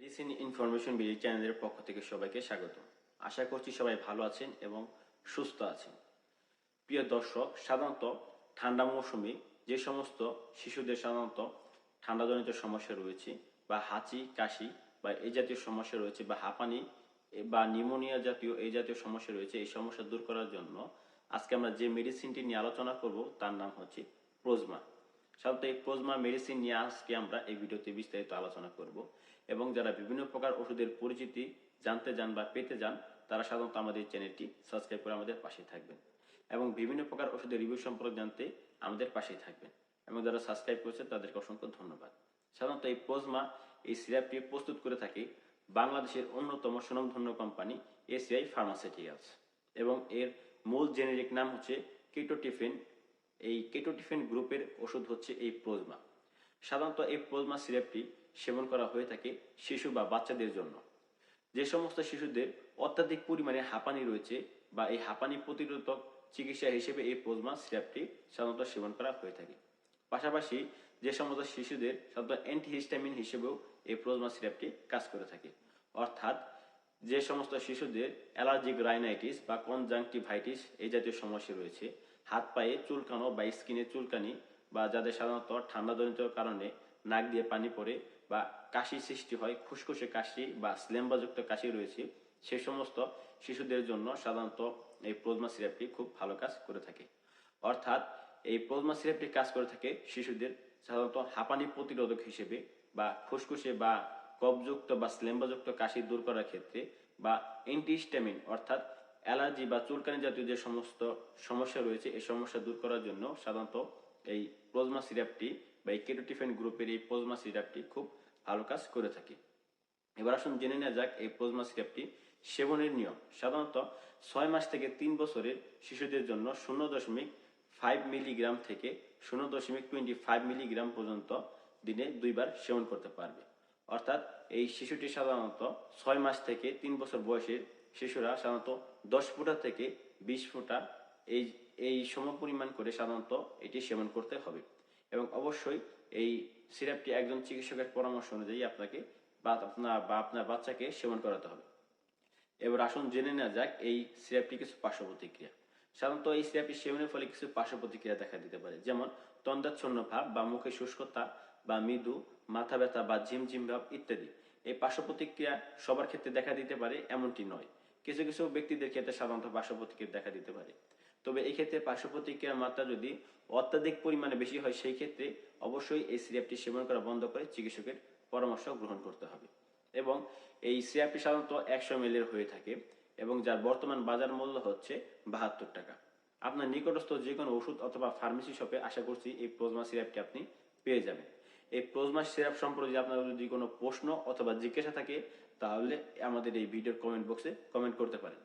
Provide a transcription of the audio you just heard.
Medicine information BD চ্যানেলের পক্ষ থেকে সবাইকে স্বাগত। আশা করছি সবাই ভালো আছেন এবং সুস্থ আছেন। প্রিয় দর্শক, সাধারণত ঠান্ডা মৌসুমে যে সমস্ত শিশুদের সাধারণত ঠান্ডাজনিত সমস্যা রয়েছে বা হাঁচি, কাশি বা এই জাতীয় সমস্যা রয়েছে বা হাঁপানি বা নিউমোনিয়া জাতীয় এই জাতীয় সমস্যা রয়েছে, এই সমস্যা দূর করার জন্য আজকে আমরা যে মেডিসিনটি নিয়ে আলোচনা করব তার নাম হচ্ছে প্রোজমা। সাধারণত এই প্লাজমা মেডিসিন নিয়ে আজকে আমরা এই ভিডিওতে বিস্তারিত আলোচনা করব এবং যারা বিভিন্ন প্রকার ওষুধের পরিচিতি জানতে চান বা পেতে যান তারা সাধারণত আমাদের চ্যানেলটি সাবস্ক্রাইব করে আমাদের পাশে থাকবেন এবং বিভিন্ন প্রকার ওষুধের রিভিউ সম্পর্কে জানতে আমাদের পাশেই থাকবেন এবং যারা সাবস্ক্রাইব করেছে, তাদেরকে অসংখ্য ধন্যবাদ। সাধারণত এই প্লাজমা এই সিরাপটি প্রস্তুত করে থাকে বাংলাদেশের অন্যতম সুনামধন্য কোম্পানি এসিআই ফার্মাসিউটিক্যালস এবং এর মূল জেনেরিক নাম হচ্ছে কিটোটিফিন এই কেটোটিফেন গ্রুপের ওষুধ হচ্ছে এই প্লাজমা সাধারণত এই প্লাজমা সিরাপটি সেবন করা হয়ে থাকে শিশু বা বাচ্চাদের জন্য। যে সমস্ত শিশুদের অত্যাধিক পরিমাণে হাঁপানি রয়েছে বা এই হাঁপানি প্রতিরোধক চিকিৎসা হিসেবে এই প্লাজমা সিরাপটি সাধারণত সেবন করা হয়ে থাকে। পাশাপাশি যে সমস্ত শিশুদের সাধারণত অ্যান্টিহিস্টামিন হিসেবেও এই প্লাজমা সিরাপটি কাজ করে থাকে। অর্থাৎ যে সমস্ত শিশুদের অ্যালার্জিক রাইনাইটিস বা কনজাংটিভাইটিস এই জাতীয় সমস্যা রয়েছে হাত পায়ে চুলকানো বা স্কিনে চুলকানি বা যাদের সাধারণত ঠান্ডাজনিত কারণে নাক দিয়ে পানি পড়ে বা কাশি সৃষ্টি হয়, খুসখুসে কাশি বা স্লেম্বাযুক্ত কাশি রয়েছে, সে সমস্ত শিশুদের জন্য সাধারণত এই প্লাজমা সিরাপটি খুব ভালো কাজ করে থাকে। অর্থাৎ এই প্লাজমা সিরাপটি কাজ করে থাকে শিশুদের সাধারণত হাঁপানি প্রতিরোধক হিসেবে বা খুসখুসে বা কফযুক্ত বা স্লেম্বাযুক্ত কাশি দূর করার ক্ষেত্রে বা অ্যান্টিস্টামিন অর্থাৎ অ্যালার্জি বা চুলকানি জাতীয় যে সমস্ত সমস্যা রয়েছে, এই সমস্যা দূর করার জন্য সাধারণত এই প্লাজমা সিরাপটি বা এই কেটোটিফেন গ্রুপের এই প্লাজমা সিরাপটি খুব ভালো কাজ করে থাকে। এবার আসুন জেনে নেওয়া যাক এই প্লাজমা সিরাপটি সেবনের নিয়ম। সাধারণত ছয় মাস থেকে তিন বছরের শিশুদের জন্য শূন্য দশমিক ফাইভ মিলিগ্রাম থেকে শূন্য দশমিক টোয়েন্টি ফাইভ মিলিগ্রাম পর্যন্ত দিনে দুইবার সেবন করতে পারবে। অর্থাৎ এই শিশুটি সাধারণত ছয় মাস থেকে তিন বছর বয়সের শিশুরা সাধারণত দশ ফুটা থেকে বিশ ফুটা এই এই সম পরিমাণ করে সাধারণত এটি সেবন করতে হবে। এবং অবশ্যই এই সিরাপটি একজন চিকিৎসকের পরামর্শ অনুযায়ী আপনাকে বা আপনার বা আপনার বাচ্চাকে সেবন করাতে হবে। এবার আসুন জেনে নেওয়া যাক এই সিরাপটি কিছু পার্শ্ব প্রতিক্রিয়া সাধারণত এই সিরাপটি সেবনের ফলে কিছু পার্শ্ব প্রতিক্রিয়া দেখা দিতে পারে। যেমন তন্দাচ্ছন্ন ভাব বা মুখে শুষ্কতা বা মৃদু, মাথা ব্যথা বা ঝিমঝিম ভাব ইত্যাদি। এই পার্শ্ব প্রতিক্রিয়া সবার ক্ষেত্রে দেখা দিতে পারে, এমনটি নয়। কিছু কিছু ব্যক্তিদের ক্ষেত্রে সাধারণত পার্শ্ব প্রতিক্রিয়া দেখা দিতে পারে। তবে এই ক্ষেত্রে পার্শ্ব প্রতিক্রিয়ার মাত্রা যদি অত্যাধিক পরিমাণে বেশি হয়, সেই ক্ষেত্রে অবশ্যই এই সিরাপটি সেবন করা বন্ধ করে চিকিৎসকের পরামর্শ গ্রহণ করতে হবে। এবং এই সিরাপটি সাধারণত একশো এর হয়ে থাকে এবং যার বর্তমান বাজার মূল্য হচ্ছে বাহাত্তর টাকা। আপনার নিকটস্থ যে কোনো ওষুধ অথবা ফার্মেসি শপে আশা করছি এই প্লাজমা সিরাপটি আপনি পেয়ে যাবেন। এই প্লাজমা সিরাপ সম্পর্কে আপনার যদি কোনো প্রশ্ন অথবা জিজ্ঞাসা থাকে, তাহলে আমাদের এই ভিডিওর কমেন্ট বক্সে কমেন্ট করতে পারেন।